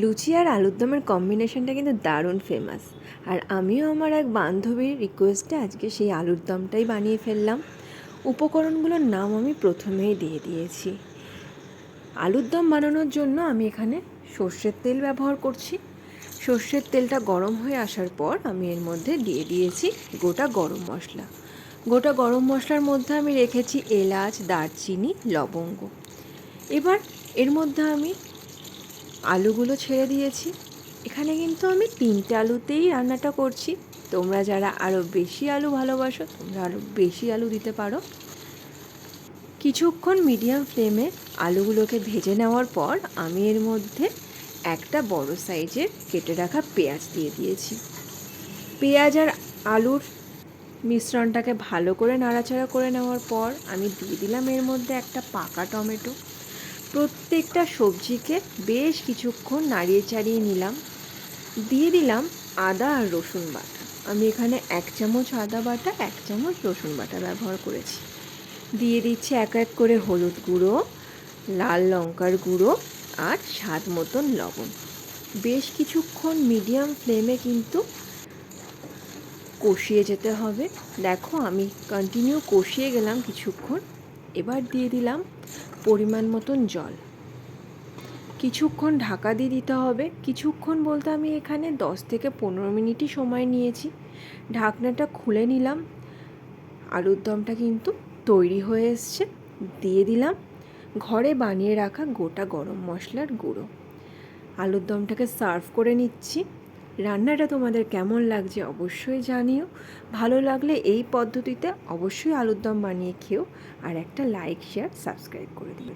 লুচি আর আলুর দমের কম্বিনেশনটা কিন্তু দারুণ ফেমাস আর আমিও আমার এক বান্ধবীর রিকোয়েস্টে আজকে সেই আলুর দমটাই বানিয়ে ফেললাম। উপকরণগুলোর নাম আমি প্রথমেই দিয়ে দিয়েছি। আলুর দম বানানোর জন্য আমি এখানে সর্ষের তেল ব্যবহার করছি। সর্ষের তেলটা গরম হয়ে আসার পর আমি এর মধ্যে দিয়ে দিয়েছি গোটা গরম মশলা। গোটা গরম মশলার মধ্যে আমি রেখেছি এলাচ, দারচিনি, লবঙ্গ। এবার এর মধ্যে আমি আলুগুলো ছেড়ে দিয়েছি। এখানে কিন্তু আমি তিনটে আলুতেই রান্নাটা করছি। তোমরা যারা আরও বেশি আলু ভালোবাসো, তোমরা আরও বেশি আলু দিতে পারো। কিছুক্ষণ মিডিয়াম ফ্লেমে আলুগুলোকে ভেজে নেওয়ার পর আমি এর মধ্যে একটা বড় সাইজের কেটে রাখা পেঁয়াজ দিয়ে দিয়েছি। পেঁয়াজ আর আলুর মিশ্রণটাকে ভালো করে নাড়াচাড়া করে নেওয়ার পর আমি দিয়ে দিলাম এর মধ্যে একটা পাকা টমেটো। প্রত্যেকটা সবজিকে বেশ কিছুক্ষণ নাড়িয়ে চাড়িয়ে নিলাম। দিয়ে দিলাম আদা আর রসুন বাটা। আমি এখানে এক চামচ আদা বাটা, এক চামচ রসুন বাটা ব্যবহার করেছি। দিয়ে দিচ্ছি এক এক করে হলুদ গুঁড়ো, লাল লঙ্কার গুঁড়ো আর স্বাদ মতন লবণ। বেশ কিছুক্ষণ মিডিয়াম ফ্লেমে কিন্তু কষিয়ে যেতে হবে। দেখো আমি কন্টিনিউ কষিয়ে গেলাম কিছুক্ষণ। এবার দিয়ে দিলাম পরিমাণ মতন জল। কিছুক্ষণ ঢাকা দিয়ে দিতে হবে। কিছুক্ষণ বলতে আমি এখানে দশ থেকে পনেরো মিনিটই সময় নিয়েছি। ঢাকনাটা খুলে নিলাম। আলুর দমটা কিন্তু তৈরি হয়ে এসছে। দিয়ে দিলাম ঘরে বানিয়ে রাখা গোটা গরম মশলার গুঁড়ো। আলুর দমটাকে সার্ভ করে নিচ্ছি। রান্নাটা তোমাদের কেমন লাগছে অবশ্যই জানিও। ভালো লাগলে এই পদ্ধতিতে অবশ্যই আলুর দম বানিয়ে খেও আর একটা লাইক শেয়ার সাবস্ক্রাইব করে দিও